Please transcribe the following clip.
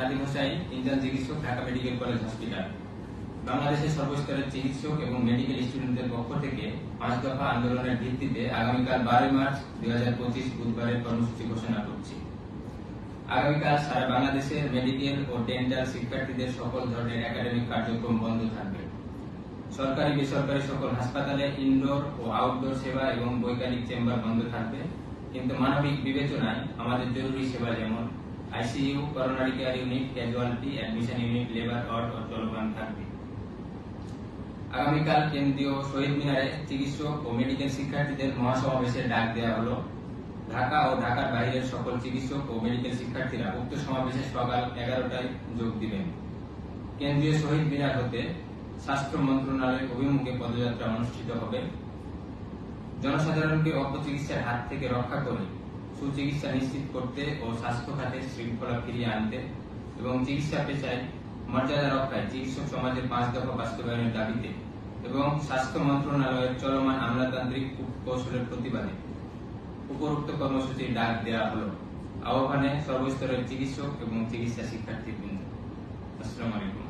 Nadim Hossain, intern চিকিৎসক, Dhaka medical college, hospital. বাংলাদেশের সর্বস্তরের চিকিৎসক এবং মেডিকেল স্টুডেন্টদের পক্ষ থেকে পাঁচ দফা আন্দোলনের ভিত্তিতে আগামীকাল বারোই মার্চ দুই হাজার পঁচিশ বুধবারের কর্মসূচি ঘোষণা করছি। আগামীকাল সারা বাংলাদেশের মেডিকেল ও ডেন্টাল শিক্ষার্থীদের সকল ধরনের একাডেমিক কার্যক্রম বন্ধ থাকবে। সরকারি, বেসরকারি সকল হাসপাতালে ইনডোর ও আউটডোর সেবা এবং বৈজ্ঞানিক চেম্বার বন্ধ থাকবে। কিন্তু মানবিক বিবেচনায় আমাদের জরুরি সেবা যেমন ICU coronary care unit casualty admission unit labour ward ও চলমান থাকবে। আগামীকাল কেন্দ্রীয় শহীদ মিনারে চিকিৎসক ও মেডিকেল শিক্ষার্থীদের মহাসমাবেশের ডাক দেওয়া হলো। ঢাকা ও ঢাকার বাইরের সকল চিকিৎসক ও মেডিকেল শিক্ষার্থীরা উক্ত সমাবেশে সকাল এগারোটায় যোগ দিবেন। কেন্দ্রীয় শহীদ মিনার হতে স্বাস্থ্য মন্ত্রণালয়ের অভিমুখে পদযাত্রা অনুষ্ঠিত হবে। জনসাধারণকে অপচিকিৎসার হাত থেকে রক্ষা করে সুচিকিৎসা নিশ্চিত করতে ও স্বাস্থ্য খাতে শৃঙ্খলা ফিরিয়ে আনতে এবং চিকিৎসা পেশায় মর্যাদা রক্ষায় চিকিৎসক সমাজের পাঁচ দফা বাস্তবায়নের দাবিতে এবং স্বাস্থ্য মন্ত্রণালয়ের চলমান আমলাতান্ত্রিক কৌশলের প্রতিবাদে উপরোক্ত কর্মসূচির ডাক দেওয়া হলো। আহ্বানে সর্বস্তরের চিকিৎসক এবং চিকিৎসা শিক্ষার্থীবৃন্দ। আসসালামু আলাইকুম।